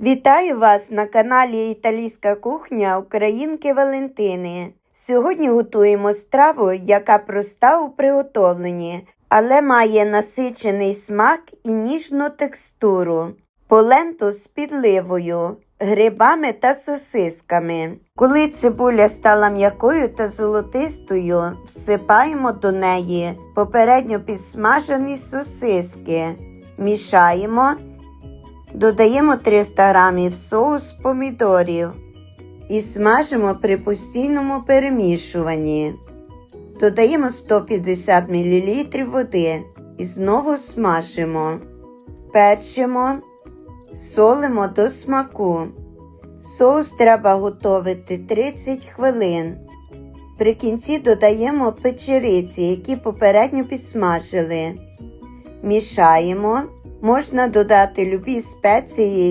Вітаю вас на каналі Італійська кухня Українки Валентини. Сьогодні готуємо страву, яка проста у приготовленні, але має насичений смак і ніжну текстуру. Поленту з підливою, грибами та сосисками. Коли цибуля стала м'якою та золотистою, всипаємо до неї попередньо підсмажені сосиски. Мішаємо Додаємо 300 г соус помідорів і смажимо при постійному перемішуванні. Додаємо 150 мл води і знову смажимо. Перчимо, солимо до смаку. Соус треба готувати 30 хвилин. При кінці додаємо печериці, які попередньо підсмажили. Мішаємо. Можна додати любі спеції,